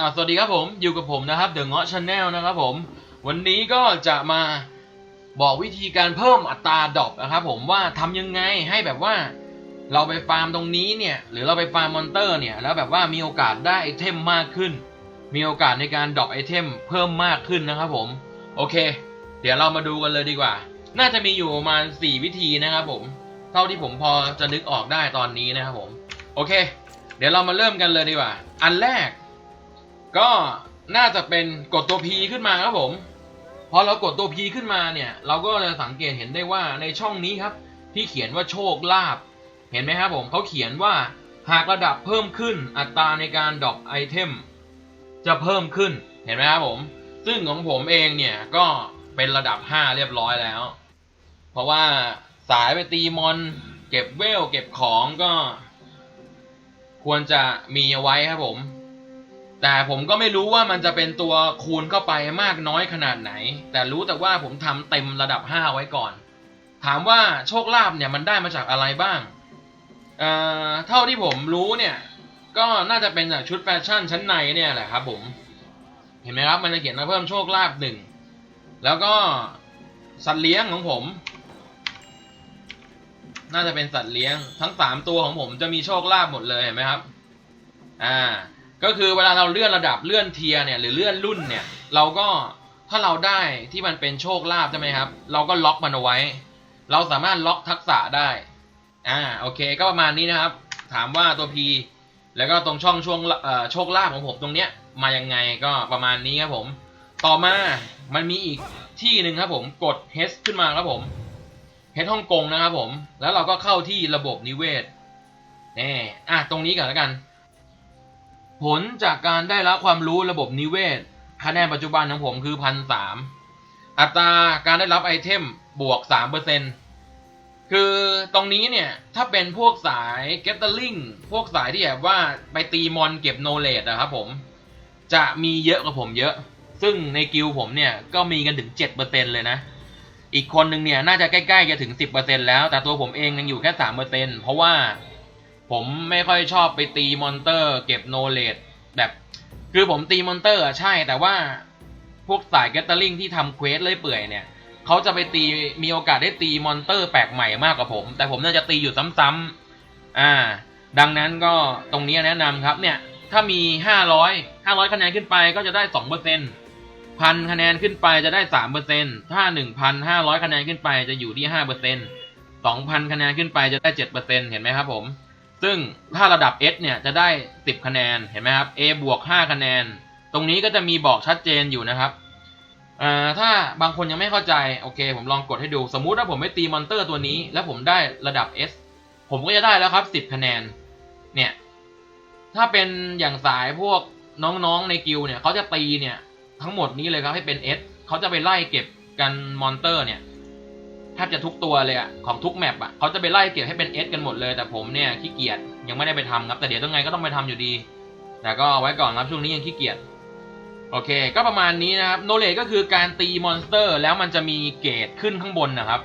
อ่าสวัสดีครับผมอยู่กับผมนะครับเดอะเงาะชาแนลนะครับผม วันนี้ก็จะมาบอกวิธีการเพิ่มอัตราดรอปนะครับผมว่าทำยังไงให้แบบว่าเราไปฟาร์มตรงนี้เนี่ยหรือเราไปฟาร์มมอนเตอร์เนี่ยแล้วแบบว่ามีโอกาสได้ไอเทมมากขึ้น มีโอกาสในการดรอปไอเทมเพิ่มมากขึ้นนะครับผมโอเค เดี๋ยวเรามาดูกันเลยดีกว่า น่าจะมีอยู่ประมาณ 4 วิธีนะครับผม เท่าที่ผมพอจะนึกออกได้ตอนนี้นะครับผมโอเค เดี๋ยวเรามาเริ่มกันเลยดีกว่า อันแรก ก็น่าจะเป็นกดตัว P ขึ้นมาครับผมพอเรากดตัว P ขึ้นมาเนี่ยเราก็จะสังเกตเห็นได้ว่าในช่องนี้ครับ ที่เขียนว่าโชคลาภเห็นไหมครับผมเขาเขียนว่าหากระดับเพิ่มขึ้นอัตราในการดรอปไอเทมจะเพิ่มขึ้นเห็นไหมครับผม ซึ่งของผมเองเนี่ยก็เป็นระดับ 5 เรียบร้อยแล้ว เพราะว่าสายไปตีมอน เก็บเวล เก็บของก็ ควรจะมีเอาไว้ครับผม แต่ผมก็ไม่รู้ว่ามันจะเป็นตัวคูณเข้าไปมากน้อยขนาดไหน แต่รู้แต่ว่าผมทำเต็มระดับ 5 ไว้ก่อน ถามว่าโชคลาภเนี่ยมันได้มาจากอะไรบ้างเอ่อเท่าที่ผมรู้เนี่ย ก็น่าจะเป็นจากชุดแฟชั่นชั้นในเนี่ยแหละครับผม เห็นไหมครับมันจะเขียนมาเพิ่มโชคลาภหนึ่งแล้วก็สัตว์เลี้ยงของผม น่าจะเป็นสัตว์เลี้ยงทั้งสามตัวของผมจะมีโชคลาภหมดเลยเห็นไหมครับ อ่า ก็คือเวลาเราเลื่อนระดับเลื่อนเทียร์เนี่ยหรือเลื่อนรุ่นเนี่ย เราก็ถ้าเราได้ที่มันเป็นโชคลาภใช่ไหมครับ เราก็ล็อกมันเอาไว้ เราสามารถล็อกทักษะได้อ่าโอเค ก็ประมาณนี้นะครับ ถามว่าตัว P แล้วก็ตรงช่องช่วงโชคลาภของผมตรงเนี้ยมายังไงก็ประมาณนี้ครับผม ต่อมามันมีอีกที่หนึ่งครับผมกด H ขึ้นมาครับผม H ฮ่องกงนะครับผม แล้วเราก็เข้าที่ระบบนิเวศแน่อะตรงนี้ก่อนแล้วกัน ผลจากการได้รับความรู้ระบบนิเวศ คะแนนปัจจุบันของผมคือพันสามอัตราการได้รับไอเทมบวกสามเปอร์เซ็นคือตรงนี้เนี่ย ถ้าเป็นพวกสายเกตเตอร์ลิงพวกสายที่แบบว่าไปตีมอนเก็บโนเลดนะครับผม จะมีเยอะกว่าผมเยอะ ซึ่งในกิลผมเนี่ย ก็มีกันถึงเจ็ดเปอร์เซ็นเลยนะ อีกคนหนึ่งเนี่ย น่าจะใกล้ ๆ จะถึงสิบเปอร์เซ็นแล้ว แต่ตัวผมเองยังอยู่แค่สามเปอร์เซ็นเพราะว่า ผมไม่ค่อยชอบไปตีมอนเตอร์ เก็บโนเลดแบบ คือผมตีมอนเตอร์อะใช่แต่ว่าพวกสายแกตเตอร์ลิงที่ทำเควสเลยเปื่อยเนี่ยเขาจะไปตีมีโอกาสได้ตีมอนเตอร์แปลกใหม่มากกว่าผม แต่ผมน่าจะตีอยู่ซ้ำๆอ่า ดังนั้นก็ตรงนี้แนะนำครับเนี่ยถ้ามีห้าร้อยห้าร้อยคะแนนขึ้นไปก็จะได้สองเปอร์เซ็นพันคะแนนขึ้นไปจะได้สามเปอร์เซ็นถ้าหนึ่งพันห้าร้อยคะแนนขึ้นไปจะอยู่ที่ห้าเปอร์เซ็นสองพันคะแนนขึ้นไปจะได้เจ็ดเปอร์เซ็นเห็นไหมครับผม ซึ่งถ้าระดับ S เนี่ยจะได้ 10 คะแนน เห็นไหมครับ A บวก 5 คะแนน ตรงนี้ก็จะมีบอกชัดเจนอยู่นะครับอ่าถ้าบางคนยังไม่เข้าใจ โอเค ผมลองกดให้ดู สมมุติว่าผมไม่ตีมอนเตอร์ตัวนี้ แล้วผมได้ระดับ S ผมก็จะได้แล้วครับ 10 คะแนน เนี่ย ถ้าเป็นอย่างสายพวกน้องๆในกิลเนี่ยเขาจะตีเนี่ยทั้งหมดนี้เลยครับให้เป็น S เขาจะไปไล่เก็บกันมอนเตอร์เนี่ย ทบจะทุกตัวเลยอะของทุกแมปอะเขาจะไปไล่เก็บให้เป็น S กันหมดเลยแต่ผมเนี่ยขี้เกียจยังไม่ได้ไปทำครับแต่เดี๋ยวต้องไงก็ต้องไปทำอยู่ดี แต่ก็เอาไว้ก่อนครับช่วงนี้ยังขี้เกียจโอเค ก็ประมาณนี้นะครับโนเลก็คือการตีมอนสเตอร์แล้วมันจะมีเกรดขึ้นข้างบนนะครับ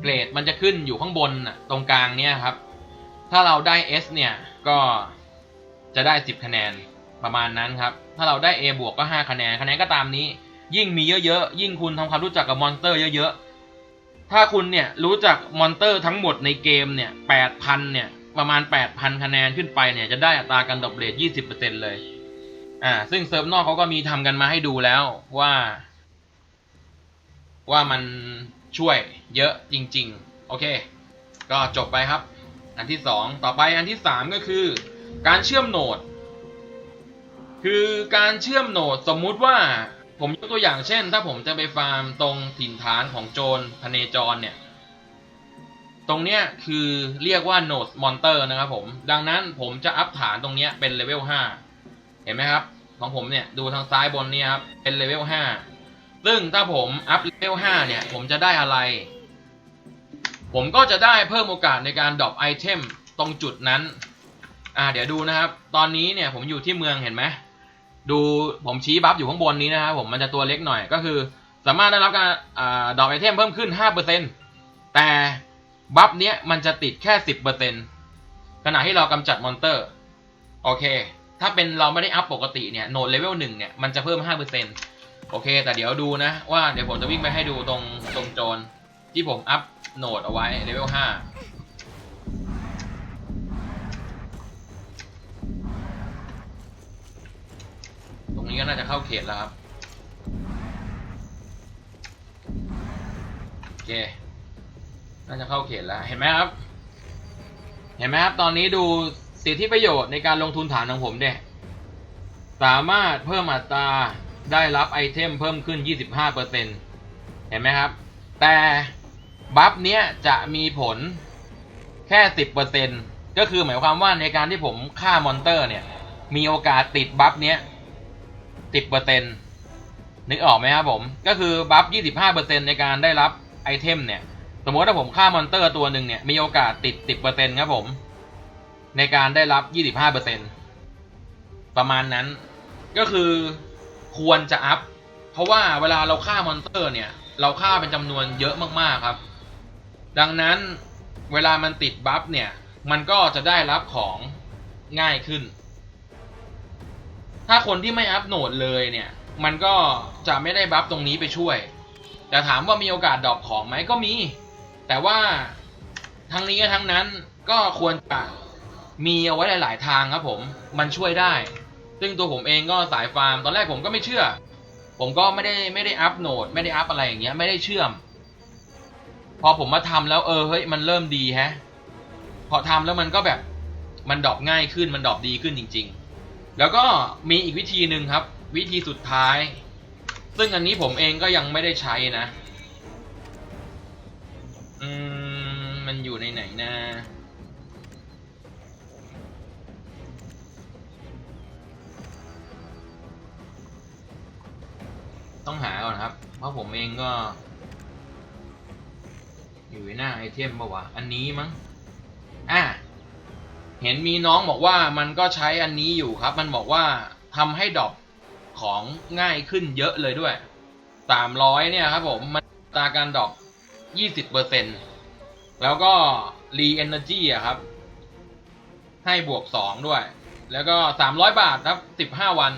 เกรดมันจะขึ้นอยู่ข้างบนตรงกลางเนี่ยครับ ถ้าเราได้ S เนี่ยก็จะได้ 10 คะแนนประมาณนั้นครับ ถ้าเราได้ A บวกก็ 5 คะแนน คะแนนก็ตามนี้ ยิ่งมีเยอะๆ ยิ่งคุณทำความรู้จักกับมอนสเตอร์เยอะๆ ถ้าคุณเนี่ยรู้จักมอนสเตอร์ทั้งหมดในเกมเนี่ยแปดพันเนี่ยประมาณแปดพันคะแนนขึ้นไปเนี่ยจะได้อัตราการดรอปเรทยี่สิบเปอร์เซ็นเลย อ่า ซึ่งเซิร์ฟนอกเขาก็มีทำกันมาให้ดูแล้วว่า ว่ามันช่วยเยอะจริง ๆ โอเค ก็จบไปครับ อันที่สองต่อไปอันที่สามก็คือ การเชื่อมโหนด คือการเชื่อมโหนดสมมุติว่า ผมยกตัวอย่างเช่น ถ้าผมจะไปฟาร์มตรงถิ่นฐานของโจรพเนจรเนี่ย ตรงเนี้ยคือเรียกว่าโนดมอนเตอร์นะครับผม ดังนั้นผมจะอัพฐานตรงเนี้ยเป็นเลเวล5เห็นไหมครับ ของผมเนี่ยดูทางซ้ายบนเนี่ยครับ เป็นเลเวล5ซึ่งถ้าผมอัพเลเวล5เนี่ย ผมจะได้อะไร ผมก็จะได้เพิ่มโอกาสในการดรอปไอเทมตรงจุดนั้น อ่าเดี๋ยวดูนะครับ ตอนนี้เนี่ยผมอยู่ที่เมืองเห็นไหม ดูผมชี้บัฟอยู่ข้างบนนี้นะครับผมมันจะตัวเล็กหน่อยก็คือ สามารถได้รับการดอกไอเทมเพิ่มขึ้น 5%แต่บัฟเนี้ยมันจะติดแค่ 10%ขณะที่เรากำจัดมอนเตอร์ โอเค ถ้าเป็นเราไม่ได้อัพปกติเนี่ยโนดเลเวลหนึ่งเนี่ยมันจะเพิ่ม 5%โอเค แต่เดี๋ยวดูนะว่าเดี๋ยวผมจะวิ่งไปให้ดูตรงตรงโจนที่ผมอัพโนดเอาไว้เลเวล5 งนี้ก็น่าจะเข้าเขตแล้วครับโอเคน่าจะเข้าเขตแล้วเห็นไหมครับ เห็นไหมครับ ตอนนี้ดูสิทธิประโยชน์ในการลงทุนฐานของผมเนี่ยสามารถเพิ่มอัตราได้รับไอเทมเพิ่มขึ้น 25%เห็นไหมครับ แต่บัฟเนี้ยจะมีผลแค่ 10%ก็คือหมายความว่าในการที่ผมฆ่ามอนเตอร์เนี่ย มีโอกาสติดบัฟเนี้ย 10%นึกออกไหมครับผม ก็คือบัฟ25%ในการได้รับไอเทมเนี่ย สมมติถ้าผมฆ่ามอนเตอร์ตัวหนึ่งเนี่ย มีโอกาสติด10%ครับผม ในการได้รับ25%ประมาณนั้น ก็คือควรจะอัพ เพราะว่าเวลาเราฆ่ามอนเตอร์เนี่ย เราฆ่าเป็นจำนวนเยอะมากๆครับ ดังนั้นเวลามันติดบัฟเนี่ย มันก็จะได้รับของง่ายขึ้น ถ้าคนที่ไม่อัพโหนดเลยเนี่ย มันก็จะไม่ได้บัฟตรงนี้ไปช่วย แต่ถามว่ามีโอกาสดรอปของไหมก็มี แต่ว่าทั้งนี้กับทั้งนั้นก็ควรจะมีเอาไว้หลาย ๆ ทางครับผม มันช่วยได้ ซึ่งตัวผมเองก็สายฟาร์ม ตอนแรกผมก็ไม่เชื่อ ผมก็ไม่ได้ไม่ได้อัพโหนด ไม่ได้อัพอะไรอย่างเงี้ย ไม่ได้เชื่อม พอผมมาทำแล้วเออเฮ้ยมันเริ่มดีแฮะ พอทำแล้วมันก็แบบมันดรอปง่ายขึ้น มันดรอปดีขึ้นจริง ๆ แล้วก็มีอีกวิธีหนึ่งครับ วิธีสุดท้าย ซึ่งอันนี้ผมเองก็ยังไม่ได้ใช้นะ อืม มันอยู่ในไหนนะ ต้องหาก่อนครับ เพราะผมเองก็ อยู่ในหน้าไอเทมปะวะ อันนี้มั้ง อะ เห็นมีน้องบอกว่ามันก็ใช้อันนี้อยู่ครับ มันบอกว่าทำให้ดรอปของง่ายขึ้นเยอะเลยด้วยสามร้อยเนี่ยครับผมมันตาการดรอปยี่สิบเปอร์เซ็นแล้วก็รีเอนเนอร์จีอะครับ ให้บวกสองด้วย แล้วก็สามร้อยบาทครับสิบห้าวัน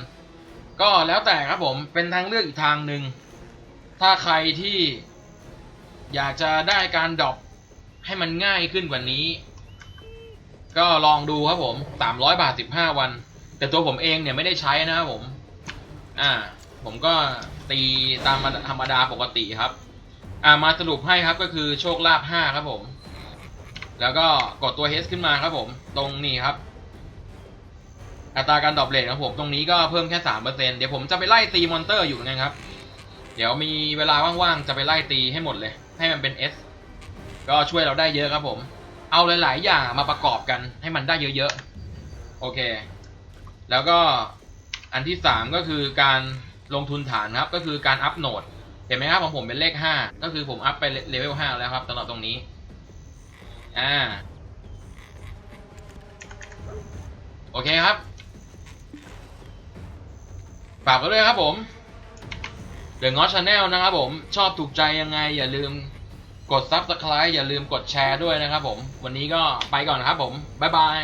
ก็แล้วแต่ครับผมเป็นทางเลือกอีกทางหนึ่ง ถ้าใครที่อยากจะได้การดรอปให้มันง่ายขึ้นกว่านี้ ก็ลองดูครับผมสามร้อยบาทสิบห้าวัน แต่ตัวผมเองเนี่ยไม่ได้ใช้นะครับผม อ่า ผมก็ตีตามธรรมดาปกติครับ อ่ามาสรุปให้ครับก็คือโชคลาภห้าครับผม แล้วก็กดตัว H ขึ้นมาครับผม ตรงนี้ครับ อัตราการดรอปเรทของผมตรงนี้ก็เพิ่มแค่สามเปอร์เซ็นเดี๋ยวผมจะไปไล่ตีมอนเตอร์อยู่ไงครับ เดี๋ยวมีเวลาว่างๆจะไปไล่ตีให้หมดเลย ให้มันเป็น S ก็ช่วยเราได้เยอะครับผม เอาหลาย ๆ อย่างมาประกอบกันให้มันได้เยอะ ๆ โอเค แล้วก็อันที่สามก็คือการลงทุนฐานครับ ก็คือการอัพโหนด เห็นไหมครับของผมเป็นเลขห้าก็คือผมอัพไปเลเวลห้าแล้วครับสำหรับตรงนี้ อ่า โอเคครับ ฝากไว้ด้วยครับผม The n g o t Channel นะครับผม ชอบถูกใจยังไงอย่าลืม กด Subscribe อย่าลืมกดแชร์ด้วยนะครับผม วันนี้ก็ไปก่อนครับผม บ๊ายบาย